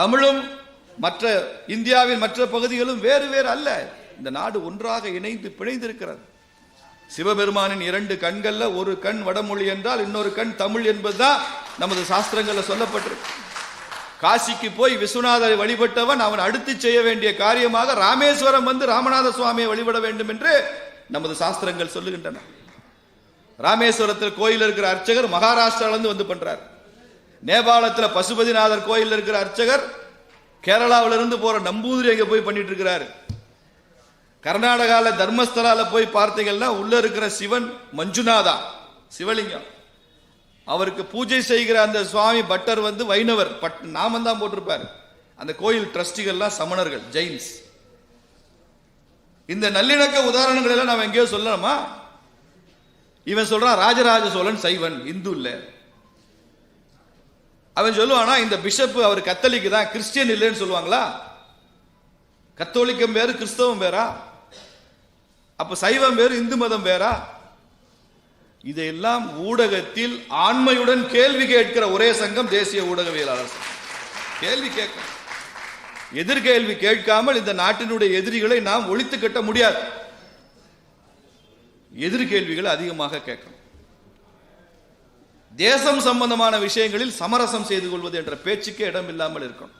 தமிழும் மற்ற இந்தியாவின் மற்ற பகுதிகளும் வேறு வேறு அல்ல. இந்த நாடு ஒன்றாக இணைந்து பிணைந்திருக்கிறது. சிவபெருமானின் இரண்டு கண்கள்ல ஒரு கண் வடமொழி என்றால் இன்னொரு கண் தமிழ் என்பதுதான் நமது சாஸ்திரங்களில் சொல்லப்பட்டிருக்கு. காசிக்கு போய் விஸ்வநாதரை வழிபட்டவன் அவன் அடுத்து செய்ய வேண்டிய காரியமாக ராமேஸ்வரம் வந்து ராமநாத சுவாமியை வழிபட வேண்டும் என்று நமது சாஸ்திரங்கள் சொல்லுகின்றன. ராமேஸ்வரத்தில் கோயில் இருக்கிற அர்ச்சகர் மகாராஷ்டிரால இருந்து வந்து பண்றார். நேபாளத்தில் பசுபதிநாதர் கோயிலில் இருக்கிற அர்ச்சகர் கேரளாவிலிருந்து போகிற நம்பூதிரி அங்கே போய் பண்ணிட்டு இருக்கிறாரு கர்நாடகாவில் தர்மஸ்தலாவில் போய் பார்த்தீங்கன்னா உள்ளே இருக்கிற சிவன் மஞ்சுநாதா சிவலிங்கம். அவருக்கு பூஜை செய்கிற அந்த சுவாமி பட்டர் வந்து வைணவர் பட் நாமம் தான் போட்டிருப்பாரு. அந்த கோயில் ட்ரஸ்டிகள்லாம் சமணர்கள் ஜெயின்ஸ். இந்த நல்லிணக்க உதாரணங்கள் எல்லாம் நாம் எங்கேயோ சொல்லணுமா? இவன் சொல்றான் ராஜராஜ சோழன் சைவன் இந்து இல்லை. அவன் சொல்லுவானா இந்த பிஷப் அவர் கத்தலிக்கு தான் கிறிஸ்டியன் இல்லைன்னு சொல்லுவாங்களா? கத்தோலிக்கம் வேறு கிறிஸ்தவம் வேறா? அப்ப சைவம் வேறு இந்து மதம் வேறா? இதையெல்லாம் ஊடகத்தில் ஆண்மையுடன் கேள்வி கேட்கிற ஒரே சங்கம் தேசிய ஊடகவியலாளர் கேள்வி கேட்க எதிர்கேள்வி கேட்காமல் இந்த நாட்டினுடைய எதிரிகளை நாம் ஒழித்து கட்ட முடியாது. எதிர்கேள்விகள் அதிகமாக கேட்கணும். தேசம் சம்பந்தமான விஷயங்களில் சமரசம் செய்து கொள்வது என்ற பேச்சுக்கே இடம் இல்லாமல் இருக்கணும்.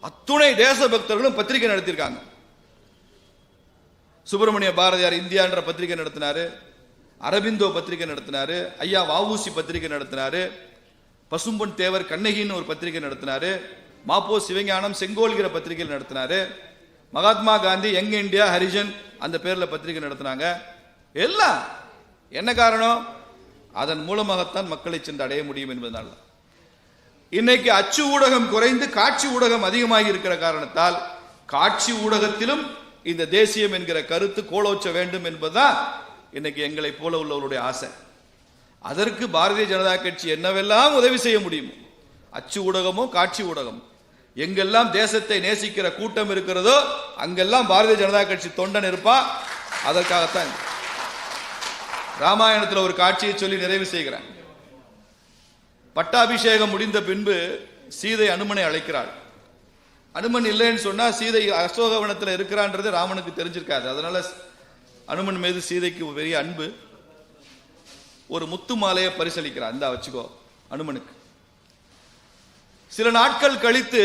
அத்துணை தேச பக்தர்களும் பத்திரிகை நடத்தியிருக்காங்க. சுப்பிரமணிய பாரதியார் இந்தியா என்ற பத்திரிகை நடத்தினாரு. அரபிந்தோ பத்திரிகை நடத்தினாரு. ஐயா வாவூசி பத்திரிகை நடத்தினாரு. பசும்பொன் தேவர் கண்ணகின்னு ஒரு பத்திரிகை நடத்தினாரு. மாப்போ சிவஞானம் செங்கோல்கிற பத்திரிகை நடத்தினாரு. மகாத்மா காந்தி யங் இந்தியா ஹரிஜன் அந்த பேர்ல பத்திரிகை நடத்தினாங்க. எல்லாம் என்ன காரணம்? அதன் மூலமாகத்தான் மக்களை சென்று அடைய முடியும் என்பதனால இன்னைக்கு அச்சு ஊடகம் குறைந்து காட்சி ஊடகம் அதிகமாகி இருக்கிற காரணத்தால் காட்சி ஊடகத்திலும் இந்த தேசியம் என்கிற கருத்து கோலோச்ச வேண்டும் என்பதுதான் இன்னைக்கு எங்களை போல உள்ளவருடைய ஆசை. அதற்கு பாரதிய ஜனதா கட்சி என்னவெல்லாம் உதவி செய்ய முடியுமோ அச்சு ஊடகமோ காட்சி ஊடகம் எங்கெல்லாம் தேசத்தை நேசிக்கிற கூட்டம் இருக்கிறதோ அங்கெல்லாம் பாரதிய ஜனதா கட்சி தொண்டன் இருப்பா? அதற்காகத்தான் ராமாயணத்தில் ஒரு காட்சியை சொல்லி நிறைவு செய்கிறேன். பட்டாபிஷேகம் முடிந்த பின்பு சீதை அனுமனை அழைக்கிறாள். அனுமன் இல்லைன்னு சொன்னா சீதை அசோகவனத்தில் இருக்கிறான்றது ராமனுக்கு தெரிஞ்சிருக்காது. அதனால அனுமன் மீது சீதைக்கு பெரிய அன்பு. ஒரு முத்து மாலையை பரிசளிக்கிறார் இந்தா வச்சுக்கோ அனுமனுக்கு. சில நாட்கள் கழித்து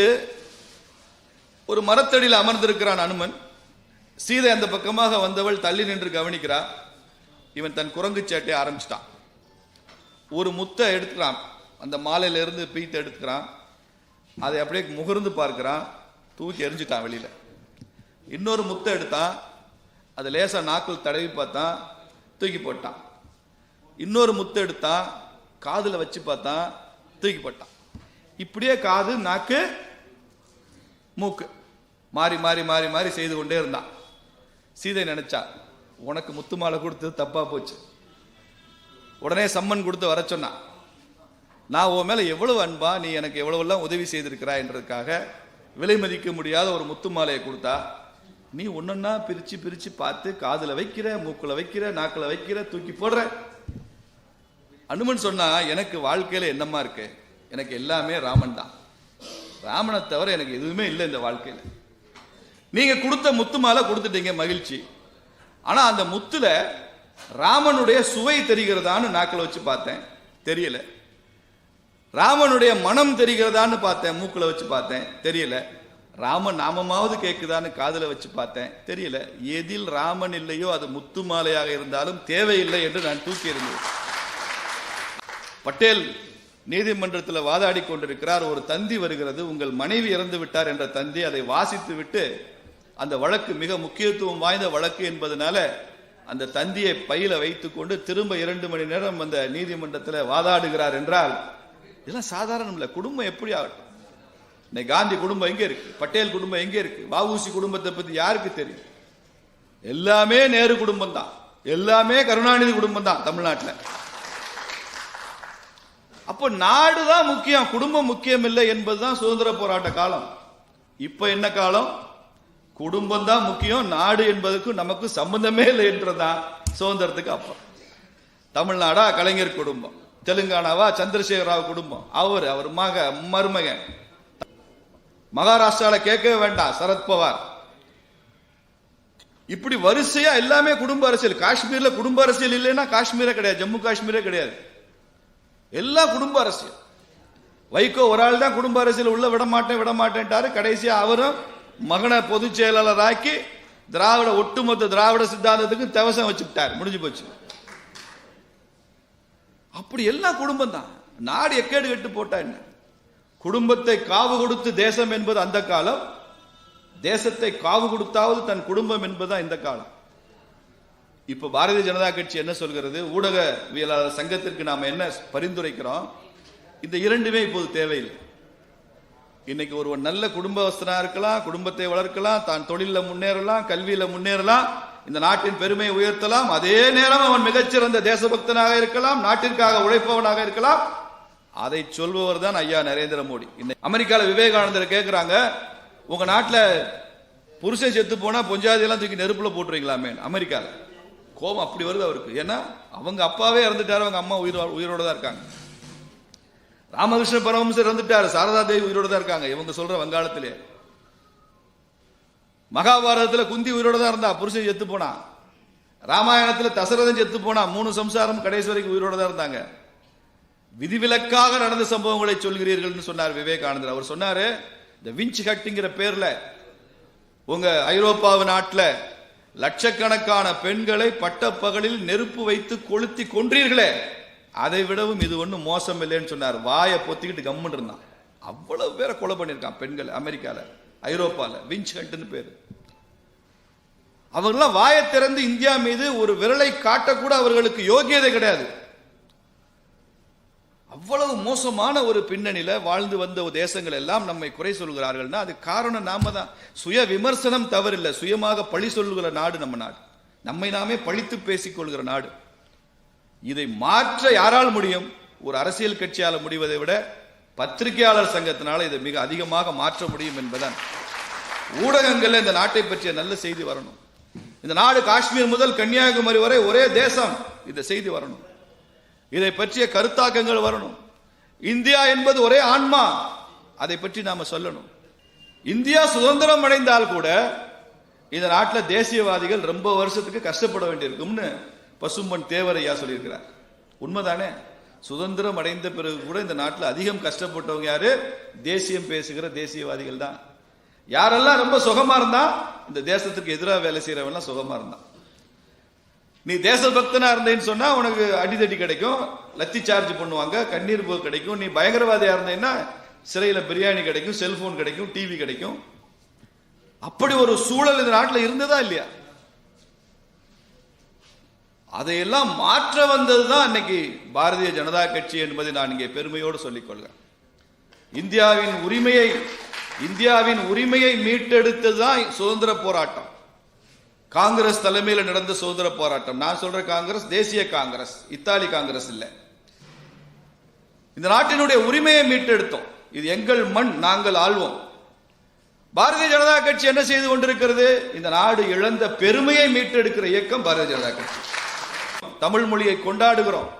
ஒரு மரத்தடியில் அமர்ந்திருக்கிறான் அனுமன். சீதை அந்த பக்கமாக வந்தவள் தள்ளி நின்று கவனிக்கிறாள் இவன் தன் குரங்கு சேட்டை ஆரம்பிச்சிட்டான். ஒரு முத்தை எடுத்துக்கிறான். அந்த மாலையிலேருந்து பீத்தை எடுத்துக்கிறான். அதை அப்படியே முகர்ந்து பார்க்கிறான். தூக்கி எரிஞ்சிட்டான் வெளியில். இன்னொரு முத்தை எடுத்தான். அதை லேசாக நாக்கில் தடவி பார்த்தான். தூக்கி போட்டான். இன்னொரு முத்தை எடுத்தான். காதில் வச்சு பார்த்தான். தூக்கி போட்டான். இப்படியே காது நாக்கு மூக்கு. மாறி மாறி மாறி மாறி செய்து கொண்டே இருந்தான். சீதை நினைச்சா. உனக்கு முத்து மாலை கொடுத்தது தப்பா போச்சு. உடனே சம்மன் கொடுத்து வர சொன்னான். நான் உன் மேல எவ்வளவு அன்பா நீ எனக்கு எவ்வளவெல்லாம் உதவி செய்திருக்கிறாய் என்றதுக்காக விலை மதிக்க முடியாத ஒரு முத்து மாலையை கொடுத்தா நீ ஒன்னொன்னா பிரிச்சு பிரிச்சு பார்த்து காதுல வைக்கிற மூக்குல வைக்கிற நாக்கில் வைக்கிற தூக்கி போடுற. அனுமன் சொன்னா எனக்கு வாழ்க்கையில என்னமா இருக்கு? எனக்கு எல்லாமே ராமன் தான். ராமனை தவிர எனக்கு எதுவுமே இல்லை இந்த வாழ்க்கையில. நீங்க கொடுத்த முத்து மாலை கொடுத்துட்டீங்க மகிழ்ச்சி. ஆனால் அந்த முத்துல ராமனுடைய சுவை தெரிகிறதான்னு நாக்கில் வச்சு பார்த்தேன். தெரியல. ராமனுடைய மனம் தெரிகிறதான்னு பார்த்தேன் மூக்கில் வச்சு பார்த்தேன். தெரியல. ராம நாமமாவது கேட்குதான்னு காதில் வச்சு பார்த்தேன். தெரியல. எதில் ராமன் இல்லையோ அது முத்து மாலையாக இருந்தாலும் தேவையில்லை என்று நான் தூக்கி இருந்தேன் பட்டேல் நீதிமன்றத்தில் வாதாடி கொண்டிருக்கிறார். ஒரு தந்தி வருகிறது. உங்கள் மனைவி இறந்து விட்டார் என்ற தந்தி அதை வாசித்து விட்டு அந்த வழக்கு மிக முக்கியத்துவம் வாய்ந்த வழக்கு என்பதனால அந்த தந்தியை பையில வைத்துக்கொண்டு திரும்ப இரண்டு மணி நேரம் அந்த நீதிமன்றத்தில் வாதாடுகிறார் என்றால் இதெல்லாம் சாதாரணம் இல்லை. குடும்பம் எப்படி ஆகட்டும். இன்னைக்கு காந்தி குடும்பம் எங்கே இருக்கு? பட்டேல் குடும்பம் எங்கே இருக்கு? வஉசி குடும்பத்தை பத்தி யாருக்கு தெரியும்? எல்லாமே நேரு குடும்பம் தான். எல்லாமே கருணாநிதி குடும்பம் தான் தமிழ்நாட்டில். அப்போ நாடு தான் முக்கியம். குடும்பம் முக்கியம் இல்லை என்பதுதான் சுதந்திர போராட்ட காலம். இப்ப என்ன காலம்? குடும்பம் தான் முக்கியம் நாடு என்பதற்கும் நமக்கு சம்பந்தமே இல்லை என்றதான் சுதந்திரத்துக்கு அப்புறம். தமிழ்நாடா கலைஞர் குடும்பம் தெலுங்கானாவா சந்திரசேகர ராவ் குடும்பம். அவர் அவர் மக மருமகன். மகாராஷ்டிரால கேட்கவே வேண்டாம் சரத்பவார் இப்படி வரிசையா எல்லாமே குடும்ப அரசியல். காஷ்மீர்ல குடும்ப அரசியல் இல்லைன்னா காஷ்மீரே கிடையாது ஜம்மு காஷ்மீரே கிடையாது. எல்லா குடும்ப அரசியல். வைகோ ஒரு ஆள் தான் குடும்ப அரசியல் உள்ள விட மாட்டேன் விட மாட்டேன்ட்டாரு கடைசியா அவரும் மகனை பொதுச் செயலாளராக்கி திராவிட ஒட்டுமொத்த திராவிட சித்தாந்தத்துக்கு தவசம் வச்சுட்டார் முடிஞ்சு போச்சு. அப்படி எல்லாம் குடும்பம் தான் நாடு எக்கேடு கெட்டு போட்டா என்ன? குடும்பத்தை காவு கொடுத்து தேசம் என்பது அந்த காலம். தேசத்தை காவு கொடுத்தாவது தன் குடும்பம் என்பதுதான் இந்த காலம். இப்ப பாரதிய ஜனதா கட்சி என்ன சொல்கிறது? ஊடகவியலாளர் சங்கத்திற்கு நாம் என்ன பரிந்துரைக்கிறோம்? இந்த இரண்டுமே இப்போது தேவையில்லை. இன்னைக்கு ஒருவன் நல்ல குடும்பஸ்தனா இருக்கலாம் குடும்பத்தை வளர்க்கலாம் தான் தொழில முன்னேறலாம் கல்வியில முன்னேறலாம் இந்த நாட்டின் பெருமையை உயர்த்தலாம் அதே நேரம் அவன் மிகச்சிறந்த தேசபக்தனாக இருக்கலாம் நாட்டிற்காக உழைப்பவனாக இருக்கலாம். அதை சொல்பவர் தான் ஐயா நரேந்திர மோடி. இன்னைக்கு அமெரிக்கால விவேகானந்தர் கேட்கிறாங்க உங்க நாட்டில் புருஷன் செத்து போனா பொஞ்சாதி எல்லாம் தூக்கி நெருப்புல போட்டுருவீங்களாமே அமெரிக்கால. கோபம் அப்படி வருது அவருக்கு. ஏன்னா அவங்க அப்பாவே இறந்துட்டாரு அவங்க அம்மா உயிர் உயிரோட தான் இருக்காங்க. ராமகிருஷ்ண பரமஹம்சர் இறந்துட்டாரு. சாரதா தேவி உயிரோட தான் இருக்காங்க. இவங்க சொல்ற வங்காளத்திலே. மகாபாரதத்தில் குந்தி உயிரோட தான் இருந்தா புருஷன் செத்து போனா. ராமாயணத்தில் தசரதன் செத்து போனா மூணு சம்சாரம் கடைசி வரைக்கும் உயிரோட தான் இருந்தாங்க. விதிவிலக்காக நடந்த சம்பவங்களை சொல்கிறீர்கள்னு சொன்னார் விவேகானந்தர். அவர் சொன்னாரு இந்த விஞ்ச் ஹட்டிங்கிற பேர்ல உங்க ஐரோப்பாவு நாட்டில் லட்சக்கணக்கான பெண்களை பட்டப்பகலில் நெருப்பு வைத்து கொளுத்தி கொன்றீர்களே. அதை விடவும் இது ஒன்றும் மோசம் இல்லைன்னு சொன்னார். வாயை பொத்திக்கிட்டு கம்முன்னு இருந்தான். அவ்வளவு பேரை கொலை பண்ணியிருக்கான் பெண்கள் அமெரிக்கால ஐரோப்பால விஞ்ச் ஹண்ட்னு பேர். அவங்கெல்லாம் வாயை திறந்து இந்தியா மீது ஒரு விரலை காட்டக்கூட அவர்களுக்கு யோகியதை கிடையாது. அவ்வளவு மோசமான ஒரு பின்னணியில் வாழ்ந்து வந்த தேசங்கள் எல்லாம் நம்மை குறை சொல்கிறார்கள்னா அது காரணம் நாம தான். சுய விமர்சனம் தவறில்லை. சுயமாக பழி சொல்லுகிற நாடு நம்ம நாடு. நம்மை நாமே பழித்து பேசிக்கொள்கிற நாடு. இதை மாற்ற யாரால் முடியும்? ஒரு அரசியல் கட்சியால் முடிவதை விட பத்திரிகையாளர் சங்கத்தினால் இதை மிக அதிகமாக மாற்ற முடியும் என்பதுதான். ஊடகங்களில் இந்த நாட்டை பற்றிய நல்ல செய்தி வரணும். இந்த நாடு காஷ்மீர் முதல் கன்னியாகுமரி வரை ஒரே தேசம். இந்த செய்தி வரணும். இதை பற்றிய கருத்தாக்கங்கள் வரணும். இந்தியா என்பது ஒரே ஆன்மா. அதை பற்றி நாம சொல்லணும். இந்தியா சுதந்திரம் அடைந்தால் கூட இந்த நாட்டில் தேசியவாதிகள் ரொம்ப வருஷத்துக்கு கஷ்டப்பட வேண்டியிருக்கும்னு பசும்பன் தேவரையா சொல்லியிருக்கிறார். உண்மைதானே? சுதந்திரம் அடைந்த பிறகு கூட இந்த நாட்டில் அதிகம் கஷ்டப்பட்டவங்க யாரு? தேசியம் பேசுகிற தேசியவாதிகள் தான். யாரெல்லாம் ரொம்ப சுகமா இருந்தா இந்த தேசத்துக்கு எதிராக வேலை செய்யறவெல்லாம் சுகமா இருந்தான். நீ தேசபக்தனா இருந்தேன்னு சொன்னா உனக்கு அடிதடி கிடைக்கும் லத்தி சார்ஜ் பண்ணுவாங்க கண்ணீர் போக்கு கிடைக்கும் நீ பயங்கரவாதியா இருந்தேன்னா சிறையில பிரியாணி கிடைக்கும் செல்போன் கிடைக்கும் டிவி கிடைக்கும். அப்படி ஒரு சூழல் இந்த நாட்டில் இருந்ததா இல்லையா? அதையெல்லாம் மாற்ற வந்தது தான் இன்னைக்கு பாரதிய ஜனதா கட்சி என்பதை நான் இங்கே பெருமையோடு சொல்லிக்கொள்கிறேன். இந்தியாவின் உரிமையை இந்தியாவின் உரிமையை மீட்டெடுத்தது தான் சுதந்திர போராட்டம். காங்கிரஸ் தலைமையில் நடந்த சுதந்திர போராட்டம். நான் சொல்ற காங்கிரஸ் தேசிய காங்கிரஸ் இத்தாலி காங்கிரஸ் இல்லை. இந்த நாட்டினுடைய உரிமையை மீட்டெடுத்தோம். இது எங்கள் மண் நாங்கள் ஆள்வோம். பாரதிய ஜனதா கட்சி என்ன செய்து கொண்டிருக்கிறது? இந்த நாடு இழந்த பெருமையை மீட்டெடுக்கிற இயக்கம் பாரதிய ஜனதா கட்சி. தமிழ் மொழியை கொண்டாடுகிறோம்.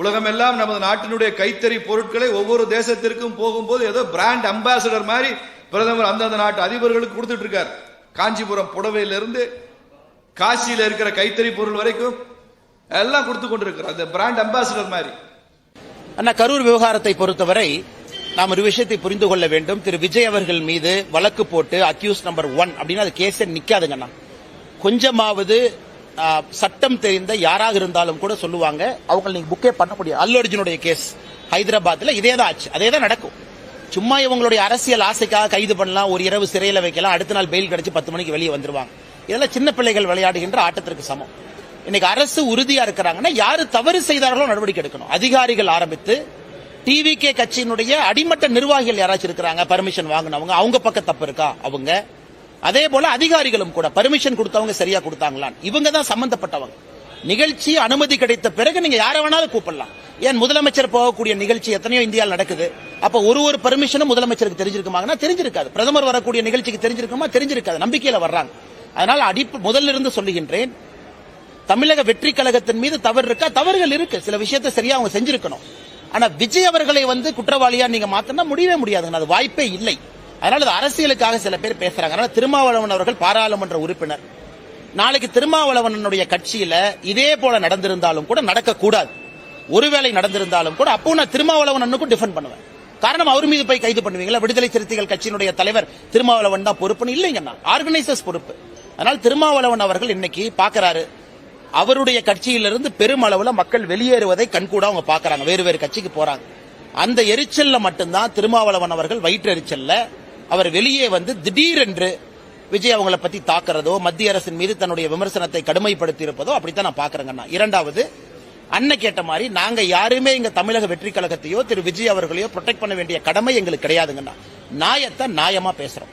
உலகமெல்லாம் நமது நாட்டினுடைய கைத்தறி பொருட்களை ஒவ்வொரு தேசத்திற்கும் போகும்போது ஏதோ பிராண்ட் அம்பாசடர் மாதிரி பிரதமர் அந்தந்த நாட்டு அதிபர்களுக்கு கொடுத்துட்டு இருக்கார். காஞ்சிபுரம் புடவையிலிருந்து காசியில் இருக்கிற கைத்தறி பொருள் வரைக்கும் எல்லாம் கொடுத்து கொண்டிருக்கிறார். அந்த பிராண்ட் அம்பாசிடர் மாதிரி. அண்ணா கரூர் விவகாரத்தை பொறுத்தவரை நாம் ஒரு விஷயத்தை புரிந்து கொள்ள வேண்டும். திரு. விஜய் அவர்கள் மீது வழக்கு போட்டு அக்யூஸ் நம்பர் ஒன் அப்படின்னு அது கேஸே நிக்காதுங்கண்ணா கொஞ்சமாவது சட்டம் தெரிந்த யாராக இருந்தாலும் கூட சொல்லுவாங்க அவங்க நீங்க புக்கே பண்ண முடியாது. அல்லு அர்ஜுனுடைய கேஸ் ஹைதராபாத்ல இதே தான் ஆச்சு. அதே தான் நடக்கும். சும்மா இவங்களுடைய அரசியல் ஆசைக்காக கைது பண்ணலாம் ஒரு இரவு சிறையில் வைக்கலாம் அடுத்த நாள் பெயில் கிடைச்சி பத்து மணிக்கு வெளியே வந்துருவாங்க. இதெல்லாம் சின்ன பிள்ளைகள் விளையாடுகின்ற ஆட்டத்திற்கு சமம். இன்னைக்கு அரசு உறுதியா இருக்கிறாங்கன்னா யாரு தவறு செய்தார்களோ நடவடிக்கை எடுக்கணும். அதிகாரிகள் ஆரம்பித்து டிவிகே கட்சியினுடைய அடிமட்ட நிர்வாகிகள் யாராச்சும் இருக்கிறாங்க பர்மிஷன் வாங்கினவங்க அவங்க பக்கம் தப்பு இருக்கா? அவங்க அதே போல அதிகாரிகளும் கூட பர்மிஷன் கொடுத்தவங்க சரியா கொடுத்தாங்களான் இவங்க தான் சம்பந்தப்பட்டவங்க. நிகழ்ச்சி அனுமதி கிடைத்த பிறகு நீங்க யாரை வேணாலும் கூப்பிடலாம். ஏன் முதலமைச்சர் போகக்கூடிய நிகழ்ச்சி எத்தனையோ இந்தியாவில் நடக்குது. அப்ப ஒரு ஒரு பர்மிஷனும் முதலமைச்சருக்கு தெரிஞ்சிருக்குமாங்கன்னா தெரிஞ்சிருக்காது. பிரதமர் வரக்கூடிய நிகழ்ச்சிக்கு தெரிஞ்சிருக்குமா? தெரிஞ்சிருக்காது. நம்பிக்கையில வர்றாங்க. அதனால அடிப்பு முதல்ல இருந்து சொல்லுகின்றேன். தமிழக வெற்றி கழகத்தின் மீது தவறு இருக்கா? தவறுகள் இருக்கு. சில விஷயத்தை சரியா அவங்க செஞ்சிருக்கணும். ஆனா விஜய் அவர்களை வந்து குற்றவாளியா நீங்க மாத்தினா முடியவே முடியாதுங்க அது வாய்ப்பே இல்லை. அதனால இது அரசியலுக்காக சில பேர் பேசுறாங்க. அதனால திருமாவளவன் அவர்கள் பாராளுமன்ற உறுப்பினர். நாளைக்கு திருமாவளவனுடைய கட்சியில இதே போல நடந்திருந்தாலும் கூட நடக்கக்கூடாது. ஒருவேளை நடந்திருந்தாலும் கூட அப்போ நான் திருமாவளவனுக்கும் டிஃபெண்ட் பண்ணுவேன். காரணம் அவர் மீது போய் கைது பண்ணுவீங்களா? விடுதலை சிறுத்தைகள் கட்சியினுடைய தலைவர் திருமாவளவன் தான் பொறுப்புன்னு இல்லைங்கண்ணா. ஆர்கனைசர்ஸ் பொறுப்பு. அதனால் திருமாவளவன் அவர்கள் இன்னைக்கு பாக்குறாரு. அவருடைய கட்சியிலிருந்து பெருமளவுல மக்கள் வெளியேறுவதை கண்கூட அவங்க பாக்குறாங்க. வேறு வேறு கட்சிக்கு போறாங்க. அந்த எரிச்சல்ல மட்டும்தான் திருமாவளவன் அவர்கள் வயிற்றெரிச்சல்ல. அவர் வெளியே வந்து திடீரென்று விஜய் அவங்கள பத்தி தாக்குறதோ மத்திய அரசின் மீது தன்னுடைய விமர்சனத்தை கடுமைப்படுத்தி இருப்பதோ அப்படித்தான் நான் பாக்குறேங்கண்ணா இரண்டாவது அண்ணன் கேட்ட மாதிரி நாங்க யாருமே இங்க தமிழக வெற்றி கழகத்தையோ திரு விஜய் அவர்களையோ ப்ரொடெக்ட் பண்ண வேண்டிய கடமை எங்களுக்கு கிடையாதுங்கண்ணா. நியாயத்தை நாயமா பேசுறோம்.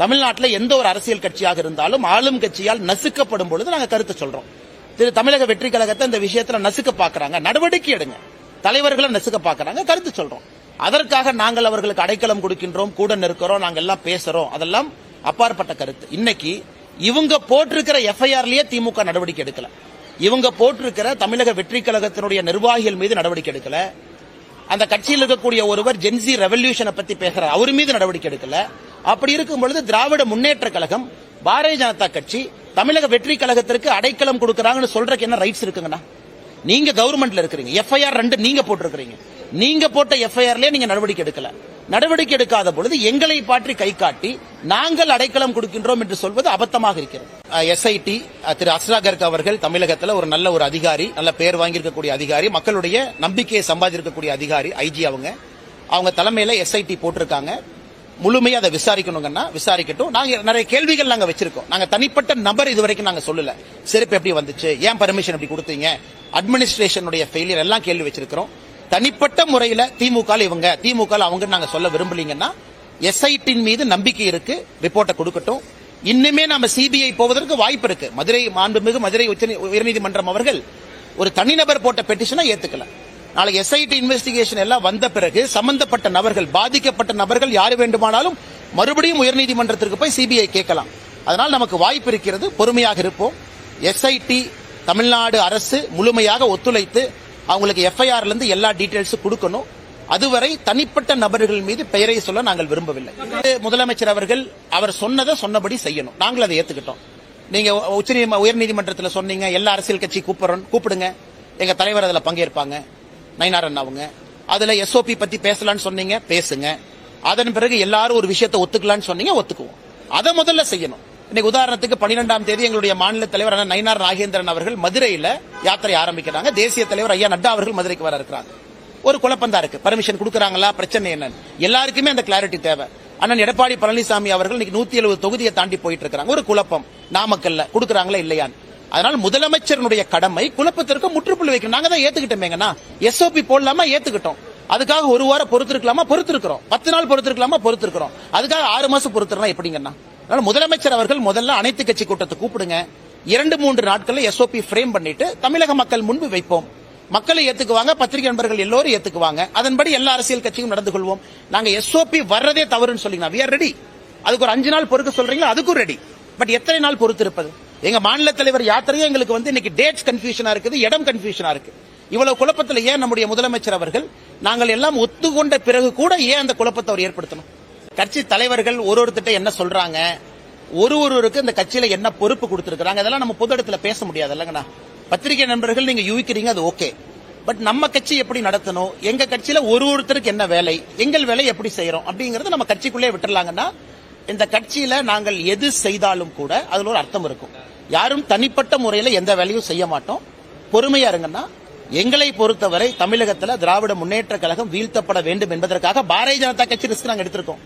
தமிழ்நாட்டில் எந்த ஒரு அரசியல் கட்சியாக இருந்தாலும் ஆளும் கட்சியால் நசுக்கப்படும் பொழுது நாங்க கருத்து சொல்றோம். திரு தமிழக வெற்றி கழகத்தை இந்த விஷயத்துல நசுக்க பாக்குறாங்க நடவடிக்கை எடுங்க. தலைவர்களை நசுக்க பாக்குறாங்க கருத்து சொல்றோம். அதற்காக நாங்கள் அவர்களுக்கு அடைக்கலம் கொடுக்கின்றோம் கூட நிற்கிறோம் நாங்கள் எல்லாம் பேசுறோம். அதெல்லாம் அப்பாற்பட்ட கருத்து. இன்னைக்கு இவங்க போட்டிருக்கிற எஃப்ஐஆர்லயே திமுக நடவடிக்கை எடுக்கல. இவங்க போட்டிருக்கிற தமிழக வெற்றி கழகத்தினுடைய நிர்வாகிகள் மீது நடவடிக்கை எடுக்கல. அந்த கட்சியில் இருக்கக்கூடிய ஒருவர் ஜென்சி ரெவல்யூஷனை பத்தி பேசுறார். அவர் மீது நடவடிக்கை எடுக்கல. அப்படி இருக்கும் பொழுது திராவிட முன்னேற்ற கழகம் பாரதிய ஜனதா கட்சி தமிழக வெற்றி கழகத்திற்கு அடைக்கலம் கொடுக்கறாங்கன்னு சொல்றதுக்கு என்ன ரைட்ஸ் இருக்குங்கண்ணா? நீங்க கவர்மெண்ட்ல இருக்கிறீங்க. எஃப்ஐஆர் ரெண்டு நீங்க போட்டிருக்கிறீங்க. நீங்க போட்ட எஃப்ஐஆர்லயே நீங்க நடவடிக்கை எடுக்கல. நடவடிக்கை எடுக்காத பொழுது எங்களை பாற்றி கை காட்டி நாங்கள் அடைக்கலம் கொடுக்கின்றோம் என்று சொல்வது அபத்தமாக இருக்கிறது. எஸ்ஐடி திரு அஸ்ராகர்க் அவர்கள் தமிழகத்தில் ஒரு நல்ல ஒரு அதிகாரி நல்ல பேர் வாங்கியிருக்கக்கூடிய அதிகாரி மக்களுடைய நம்பிக்கையை சம்பாதிக்கக்கூடிய அதிகாரி ஐஜி அவங்க. அவங்க தலைமையில எஸ்ஐடி போட்டிருக்காங்க. முழுமையா அதை விசாரிக்கணுங்கன்னா விசாரிக்கட்டும். நாங்க நிறைய கேள்விகள் நாங்க வச்சிருக்கோம். நாங்க தனிப்பட்ட நபர் இதுவரைக்கும் நாங்க சொல்லல. சிறப்பு எப்படி வந்துச்சு? ஏன் பர்மிஷன் எப்படி கொடுத்தீங்க? அட்மினிஸ்ட்ரேஷனுடைய ஃபெயிலியர் எல்லாம் கேள்வி வச்சிருக்கிறோம். தனிப்பட்ட முறையில் திமுக இவங்க திமுக அவங்க நாங்க சொல்ல விரும்பலீங்கன்னா எஸ்ஐடின் மீது நம்பிக்கை இருக்கு ரிப்போர்ட்டை கொடுக்கட்டும். இன்னுமே நம்ம சிபிஐ போவதற்கு வாய்ப்பு இருக்கு. மதுரை மாண்புமிகு மதுரை உச்ச உயர்நீதிமன்றம் அவர்கள் ஒரு தனிநபர் போட்ட பெட்டிஷனை ஏத்துக்கல. நாளை எஸ்ஐடி இன்வெஸ்டிகேஷன் எல்லாம் வந்த பிறகு சம்பந்தப்பட்ட நபர்கள் பாதிக்கப்பட்ட நபர்கள் யாரு வேண்டுமானாலும் மறுபடியும் உயர்நீதிமன்றத்திற்கு போய் சிபிஐ கேட்கலாம். அதனால் நமக்கு வாய்ப்பு இருக்கிறது பொறுமையாக இருப்போம். எஸ்ஐடி தமிழ்நாடு அரசு முழுமையாக ஒத்துழைத்து அவங்களுக்கு எஃப்ஐஆர்ல இருந்து எல்லா டீடைல்ஸும் கொடுக்கணும். அதுவரை தனிப்பட்ட நபர்கள் மீது பெயரை சொல்ல நாங்கள் விரும்பவில்லை. முதலமைச்சர் அவர்கள் அவர் சொன்னதை சொன்னபடி செய்யணும். நாங்கள் அதை ஏத்துக்கிட்டோம். நீங்க உச்ச உயர்நீதிமன்றத்தில் சொன்னீங்க எல்லா அரசியல் கட்சி கூப்பிடுறோம் கூப்பிடுங்க. எங்க தலைவர் அதில் பங்கேற்பாங்க நயினாரன் அவங்க. அதுல எஸ்ஓபி பத்தி பேசலாம்னு சொன்னீங்க பேசுங்க. அதன் பிறகு எல்லாரும் ஒரு விஷயத்தை ஒத்துக்கலாம்னு சொன்னீங்க ஒத்துக்குவோம். அதை முதல்ல செய்யணும். இன்னைக்கு உதாரணத்துக்கு பன்னிரெண்டாம் தேதி எங்களுடைய மாநில தலைவர் நயினார் நாகேந்திரன் அவர்கள் மதுரையில யாத்திரை ஆரம்பிக்கிறாங்க. தேசிய தலைவர் ஐயா நட்டா அவர்கள் மதுரைக்கு வர இருக்கிறாங்க. ஒரு குழப்பம் தான் இருக்கு. பர்மிஷன் கொடுக்குறாங்களா? பிரச்சனை என்னன்னு எல்லாருக்குமே அந்த கிளாரிட்டி தேவை. அண்ணன் எடப்பாடி பழனிசாமி அவர்கள் இன்னைக்கு நூத்தி எழுபது தொகுதியை தாண்டி போயிட்டு இருக்காங்க ஒரு குழப்பம். நாமக்கல்ல கொடுக்குறாங்களா இல்லையான்னு. அதனால் முதலமைச்சருடைய கடமை குழப்பத்திற்கு முற்றுப்புள்ளி வைக்கணும். நாங்க தான் ஏத்துக்கிட்டோமேங்கண்ணா எஸ்ஓபி போடலாமா? ஏத்துக்கிட்டோம். அதுக்காக ஒரு வாரம் பொறுத்திருக்கலாமா? பொறுத்திருக்கிறோம். பத்து நாள் பொறுத்திருக்கலாமா? பொறுத்திருக்கிறோம். அதுக்காக ஆறு மாசம் பொறுத்துறா எப்படிங்கண்ணா? அதனால முதலமைச்சர் அவர்கள் முதல்ல அனைத்து கட்சி கூட்டத்தை கூப்பிடுங்க. இரண்டு மூன்று நாட்களில் எஸ்ஓபி ஃப்ரேம் பண்ணிட்டு தமிழக மக்கள் முன்பு வைப்போம். மக்களை ஏத்துக்குவாங்க பத்திரிகை நண்பர்கள் எல்லோரும் ஏத்துக்குவாங்க. அதன்படி எல்லா அரசியல் கட்சியும் நடந்து கொள்வோம். நாங்க எஸ்ஓபி வர்றதே தவறுன்னு சொல்லி வி ஆர் ரெடி அதுக்கு ஒரு அஞ்சு நாள் பொறுக்க சொல்றீங்களா? அதுக்கும் ரெடி பட் எத்தனை நாள் பொறுத்து இருப்பது எங்க மாநில தலைவர் யாத்திரையே எங்களுக்கு வந்து இன்னைக்கு டேட்ஸ் கன்ஃபியூஷனா இருக்குது இடம் கன்ஃபியூஷனா இருக்கு. இவ்வளவு குழப்பத்தில் ஏன் நம்முடைய முதலமைச்சர் அவர்கள் நாங்கள் எல்லாம் ஒத்துக்கொண்ட பிறகு கூட ஏன் அந்த குழப்பத்தை அவர் ஏற்படுத்தணும்? கட்சி தலைவர்கள் ஒரு ஒருத்திட்ட என்ன சொல்றாங்க? ஒரு ஒருவருக்கு இந்த கட்சியில என்ன பொறுப்பு கொடுத்திருக்காங்க அதெல்லாம் நம்ம பொது இடத்துல பேச முடியாது இல்லங்கண்ணா. பத்திரிகை நண்பர்கள் நீங்க யூகிக்கிறீங்க அது ஓகே. பட் நம்ம கட்சி எப்படி நடத்தணும்? எங்க கட்சியில ஒரு ஒருத்தருக்கு என்ன வேலை? எங்கள் வேலை எப்படி செய்யறோம்? அப்படிங்கறத நம்ம கட்சிக்குள்ளே விட்டுறலாங்கன்னா இந்த கட்சியில நாங்கள் எது செய்தாலும் கூட அதுல ஒரு அர்த்தம் இருக்கும். யாரும் தனிப்பட்ட முறையில எந்த வேலையும் செய்ய மாட்டோம். பொறுமையா இருங்கன்னா எங்களை பொறுத்தவரை தமிழகத்துல திராவிட முன்னேற்ற கழகம் வீழ்த்தப்பட வேண்டும் என்பதற்காக பாரதிய ஜனதா கட்சி ரிஸ்க் நாங்க எடுத்திருக்கோம்.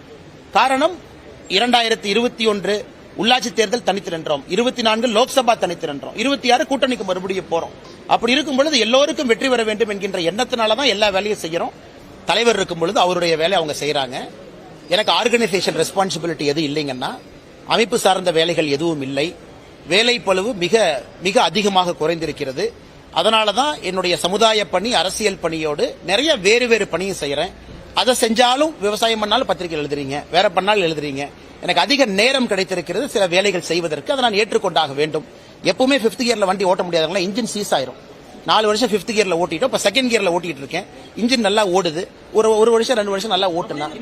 காரணம் இரண்டாயிரத்தி இருபத்தி ஒன்று உள்ளாட்சி தேர்தல் தனித்திரன்றோம் இருபத்தி நான்கு லோக்சபா தனித்திரன்றோம் இருபத்தி ஆறு கூட்டணிக்கு மறுபடியும் போறோம். அப்படி இருக்கும் பொழுது எல்லோருக்கும் வெற்றி பெற வேண்டும் என்கின்ற எண்ணத்தினால தான் எல்லா வேலையும் செய்யறோம். தலைவர் இருக்கும் பொழுது அவருடைய வேலை அவங்க செய்யறாங்க. எனக்கு ஆர்கனைசேஷன் ரெஸ்பான்சிபிலிட்டி எதுவும் இல்லைங்கன்னா அமைப்பு சார்ந்த வேலைகள் எதுவும் இல்லை. வேலை பளுவு மிக மிக அதிகமாக குறைந்திருக்கிறது. அதனால தான் என்னுடைய சமுதாய பணி அரசியல் பணியோடு நிறைய வேறு வேறு பணியும் செய்யறேன். அதை செஞ்சாலும் விவசாயம் பண்ணாலும் பத்திரிகை எழுதுறீங்க. வேற பண்ணாலும் எழுதுறீங்க. எனக்கு அதிக நேரம் கிடைத்திருக்கிறது சில வேலைகள் செய்வதற்கு. அதை நான் ஏற்றுக்கொண்டாக வேண்டும். எப்பவுமே பிப்த் கியர்ல வண்டி ஓட்ட முடியாதவங்களா இன்ஜின் சீஸ் ஆயிரும். நாலு வருஷம் பிப்த் கியர்ல ஓட்டிட்டோம். இப்ப செகண்ட் கியர்ல ஓட்டிட்டு இருக்கேன். இன்ஜின் நல்லா ஓடுது. ஒரு ஒரு வருஷம் ரெண்டு வருஷம் நல்லா ஓட்டுனா